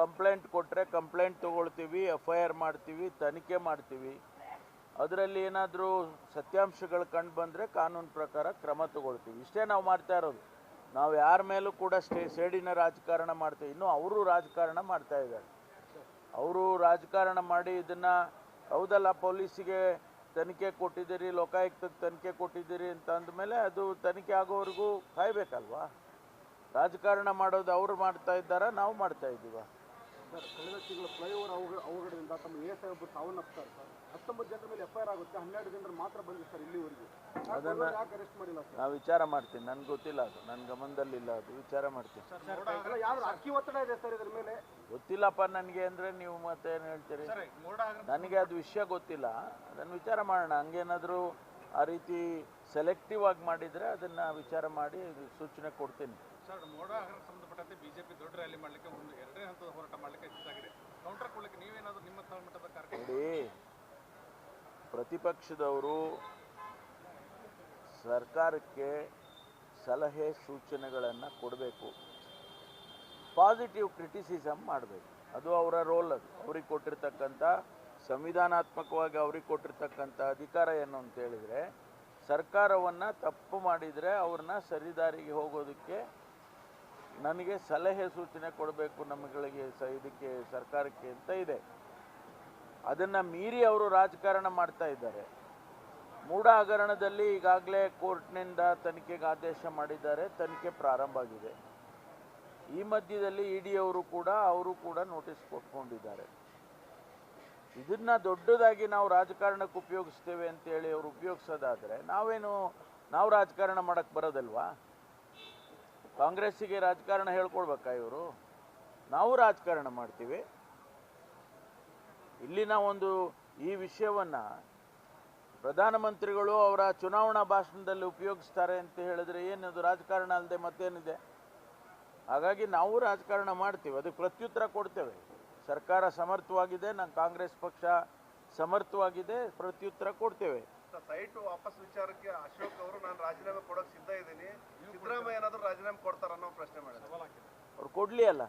Complaint ಕೊಟ್ಟರೆ complaint ತೊಗೊಳ್ತೀವಿ F I R ಮಾಡ್ತೀವಿ, ತನಿಖೆ ಮಾಡ್ತೀವಿ. ಅದರಲ್ಲಿ ಏನಾದರೂ ಸತ್ಯಾಂಶಗಳು ಕಂಡು ಬಂದರೆ ಕಾನೂನು ಪ್ರಕಾರ ಕ್ರಮ ತಗೊಳ್ತೀವಿ. ಇಷ್ಟೇ ನಾವು ಮಾಡ್ತಾ ಇರೋದು. ನಾವು ಯಾರ ಮೇಲೂ ಕೂಡ ಸ್ಟೇ, ಸೇಡಿನ ರಾಜಕಾರಣ ಮಾಡ್ತೀವಿ. ಇನ್ನೂ ಅವರು ರಾಜಕಾರಣ ಮಾಡ್ತಾ ಇದ್ದಾರೆ. ಅವರು ರಾಜಕಾರಣ ಮಾಡಿ ಇದನ್ನು, ಹೌದಲ್ಲ, ಪೊಲೀಸಿಗೆ ತನಿಖೆ ಕೊಟ್ಟಿದ್ದೀರಿ ಲೋಕಾಯುಕ್ತಕ್ಕೆ ತನಿಖೆ ಕೊಟ್ಟಿದ್ದೀರಿ ಅಂತ ಅಂದಮೇಲೆ ಅದು ತನಿಖೆ ಆಗೋವರೆಗೂ ಕಾಯ್ಬೇಕಲ್ವಾ? ರಾಜಕಾರಣ ಮಾಡೋದು ಅವರು ಮಾಡ್ತಾ ಇದ್ದಾರಾ, ನಾವು ಮಾಡ್ತಾ ಇದ್ದೀವ? ಸರ್ ಕಳೆದ ತಿಂಗಳು ಫ್ಲೈಓವರ್ ಅವಘಡ ಅವಘಡದಿಂದ ತಮ್ಮ ಎ ಎಸ್ ಐ ಒಬ್ಬರು ಸಾವನ್ನಪ್ತಾರೆ ಸರ್. ಹತ್ತೊಂಬತ್ತು ಜನರ ಮೇಲೆ ಎಫ್ ಐ ಆರ್ ಆಗುತ್ತೆ. ಹನ್ನೆರಡು ಜನರು ಮಾತ್ರ ಬಂದಿದೆ ಸರ್ ಇಲ್ಲಿವರೆಗೂ. ಅದನ್ನ- ಯಾಕೆ ಅರೆಸ್ಟ್ ಮಾಡಿಲ್ಲ ಸರ್? ನಾವು ವಿಚಾರ ಮಾಡ್ತೀನಿ. ನನ್ಗೆ ಗೊತ್ತಿಲ್ಲ ಅದು. ನನ್ನ ಗಮನದಲ್ಲಿಲ್ಲ ಅದು. ವಿಚಾರ ಮಾಡ್ತೀನಿ. ಅಲ್ಲ ಅಕ್ಕಿ ಒತ್ತಡ ಇದೆ ಸರ್ ಇದ್ರ ಮೇಲೆ? ಗೊತ್ತಿಲ್ಲಪ್ಪ ನನಗೆ ಅಂದರೆ ನೀವು ಮತ್ತೆ ಏನು ಹೇಳ್ತೀರಿ? ನನಗೆ ಅದು ವಿಷಯ ಗೊತ್ತಿಲ್ಲ. ಅದನ್ನು ವಿಚಾರ ಮಾಡೋಣ. ಹಂಗೇನಾದರೂ ಆ ರೀತಿ ಸೆಲೆಕ್ಟಿವ್ ಆಗಿ ಮಾಡಿದರೆ ಅದನ್ನು ವಿಚಾರ ಮಾಡಿ ಸೂಚನೆ ಕೊಡ್ತೀನಿ. ಸರ್ ಮೋಡ ಸಂಬಂಧಪಟ್ಟಂತೆ ಬಿಜೆಪಿ ದೊಡ್ಡ ರ್ಯಾಲಿ ಮಾಡಲಿಕ್ಕೆ ಒಂದು ಎರಡನೇ ಹಂತದ ಹೋರಾಟ ಮಾಡಲಿಕ್ಕೆ ಪ್ರತಿಪಕ್ಷದವರು ಸರ್ಕಾರಕ್ಕೆ ಸಲಹೆ ಸೂಚನೆಗಳನ್ನು ಕೊಡಬೇಕು. ಪಾಸಿಟಿವ್ ಕ್ರಿಟಿಸಿಸಮ್ ಮಾಡಬೇಕು. ಅದು ಅವರ ರೋಲ್ ಅದು. ಅವ್ರಿಗೆ ಕೊಟ್ಟಿರ್ತಕ್ಕಂಥ, ಸಂವಿಧಾನಾತ್ಮಕವಾಗಿ ಅವ್ರಿಗೆ ಕೊಟ್ಟಿರ್ತಕ್ಕಂಥ ಅಧಿಕಾರ ಏನು ಅಂತ ಹೇಳಿದರೆ, ಸರ್ಕಾರವನ್ನು ತಪ್ಪು ಮಾಡಿದರೆ ಅವ್ರನ್ನ ಸರಿದಾರಿಗೆ ಹೋಗೋದಕ್ಕೆ ನನಗೆ ಸಲಹೆ ಸೂಚನೆ ಕೊಡಬೇಕು ನಮ್ಮಗಳಿಗೆ ಸ, ಇದಕ್ಕೆ ಸರ್ಕಾರಕ್ಕೆ ಅಂತ ಇದೆ. ಅದನ್ನು ಮೀರಿ ಅವರು ರಾಜಕಾರಣ ಮಾಡ್ತಾ ಇದ್ದಾರೆ. ಮೂಡ ಹಗರಣದಲ್ಲಿ ಈಗಾಗಲೇ ಕೋರ್ಟ್ನಿಂದ ತನಿಖೆಗೆ ಆದೇಶ ಮಾಡಿದ್ದಾರೆ. ತನಿಖೆ ಪ್ರಾರಂಭ ಆಗಿದೆ. ಈ ಮಧ್ಯದಲ್ಲಿ ಇ ಅವರು ಕೂಡ ಅವರು ಕೂಡ ನೋಟಿಸ್ ಕೊಟ್ಕೊಂಡಿದ್ದಾರೆ. ಇದನ್ನ ದೊಡ್ಡದಾಗಿ ನಾವು ರಾಜಕಾರಣಕ್ಕೆ ಉಪಯೋಗಿಸ್ತೇವೆ ಅಂತೇಳಿ ಅವರು ಉಪಯೋಗಿಸೋದಾದರೆ ನಾವೇನು, ನಾವು ರಾಜಕಾರಣ ಮಾಡಕ್ಕೆ ಬರೋದಲ್ವಾ? ಕಾಂಗ್ರೆಸ್ಸಿಗೆ ರಾಜಕಾರಣ ಹೇಳ್ಕೊಡ್ಬೇಕಾ ಇವರು? ನಾವು ರಾಜಕಾರಣ ಮಾಡ್ತೀವಿ. ಇಲ್ಲಿನ ಒಂದು ಈ ವಿಷಯವನ್ನು ಪ್ರಧಾನಮಂತ್ರಿಗಳು ಅವರ ಚುನಾವಣಾ ಭಾಷಣದಲ್ಲಿ ಉಪಯೋಗಿಸ್ತಾರೆ ಅಂತ ಹೇಳಿದ್ರೆ ಏನದು? ರಾಜಕಾರಣ ಅಲ್ಲದೆ ಮತ್ತೇನಿದೆ? ಹಾಗಾಗಿ ನಾವು ರಾಜಕಾರಣ ಮಾಡ್ತೀವಿ. ಅದಕ್ಕೆ ಪ್ರತ್ಯುತ್ತರ ಕೊಡ್ತೇವೆ. ಸರ್ಕಾರ ಸಮರ್ಥವಾಗಿದೆ ನಮ್ಮ ಕಾಂಗ್ರೆಸ್ ಪಕ್ಷ ಸಮರ್ಥವಾಗಿದೆ ಪ್ರತ್ಯುತ್ತರ ಕೊಡ್ತೇವೆ. ಸೈಟ್ ವಾಪಸ್ ವಿಚಾರಕ್ಕೆ ಅಶೋಕ್ ಅವರು ನಾನು ರಾಜೀನಾಮೆ ಕೊಡೋಕೆ ಸಿದ್ಧ ಇದ್ದೀನಿ. ಸಿದ್ದರಾಮಯ್ಯ ಏನಾದರೂ ರಾಜೀನಾಮೆ ಕೊಡ್ತಾರ ಅನ್ನೋ ಪ್ರಶ್ನೆ ಮಾಡಿದ್ರು ಅವ್ರು ಕೊಡಲಿ ಅಲ್ಲ.